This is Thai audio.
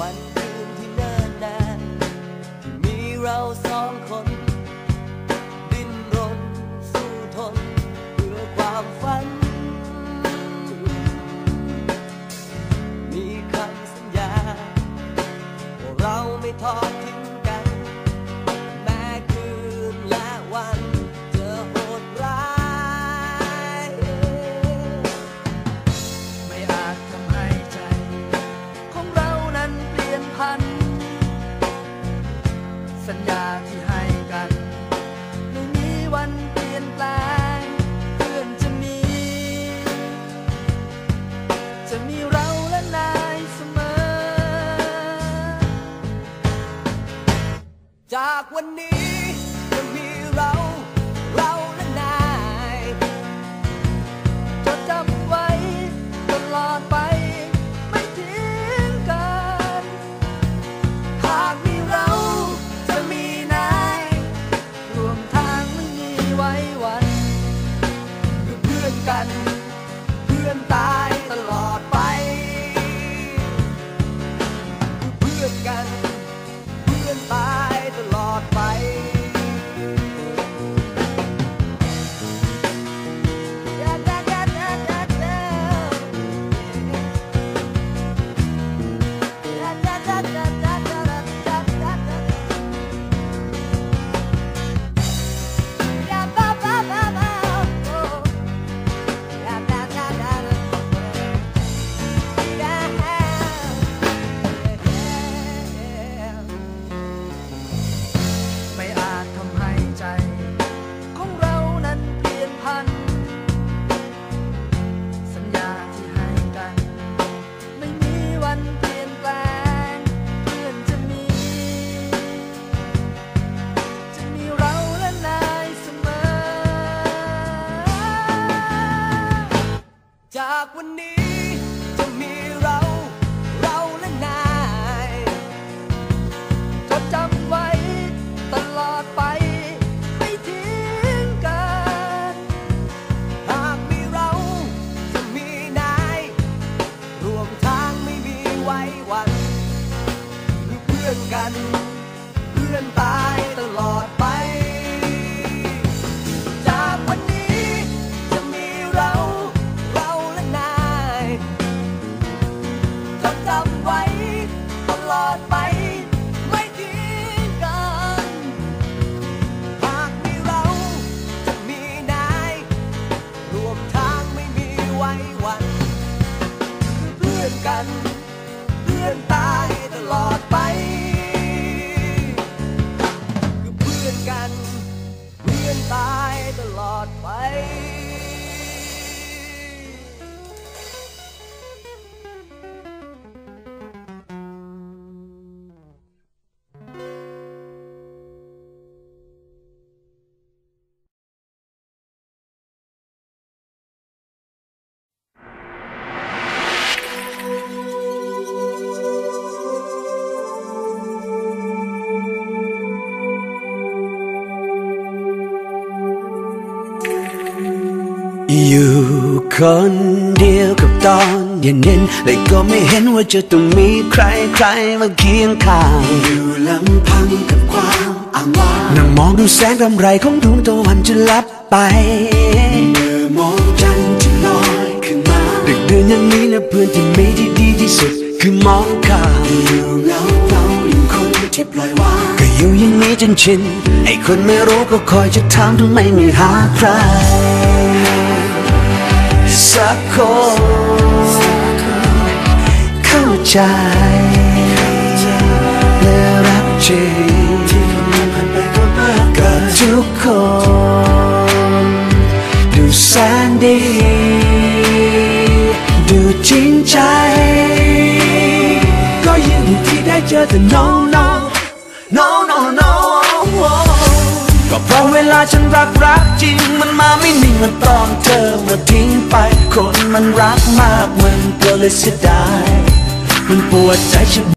วั จากวันนี้จะมีเรา เราและนายจดจำไว้ตลอดไป ไม่ทิ้งกัน หากมีเราจะมีนายรวมทางไม่มีไว้วันคือเพื่อนกัน กัน เพื่อนตา อยู่คนเดียวกับตอนเย็นๆเลยก็ไม่เห็นว่าจะต้องมีใครใครมาเคียงข้างอยู่ลำพังกับความอ้างว้างนั่งมองดูแสงรำไรของดวงตะวันจะลับไปเมื่อมองจันทร์ที่ลอยขึ้นมาดึกเดือนอย่างนี้นะเพื่อนที่มีที่ดีที่สุดคือมองข้ามอยู่เงาเราอยู่คนที่ปล่อยวางก็อยู่อย่างนี้จนชินไอ้คนไม่รู้ก็คอยจะถามทำไมไม่หาใคร สักคนเข้าใจและรักจริงกับทุกคนดูแสนดี ดูจริงใจ ก็ยินดีที่ได้เจอแต่ no no no าฉันรักรักจริง มันมาไม่นิ่งมันตอนเธอมาทิ้งไป คนมันรักมากมันก็เลยเสียดาย มันปวดใจฉัน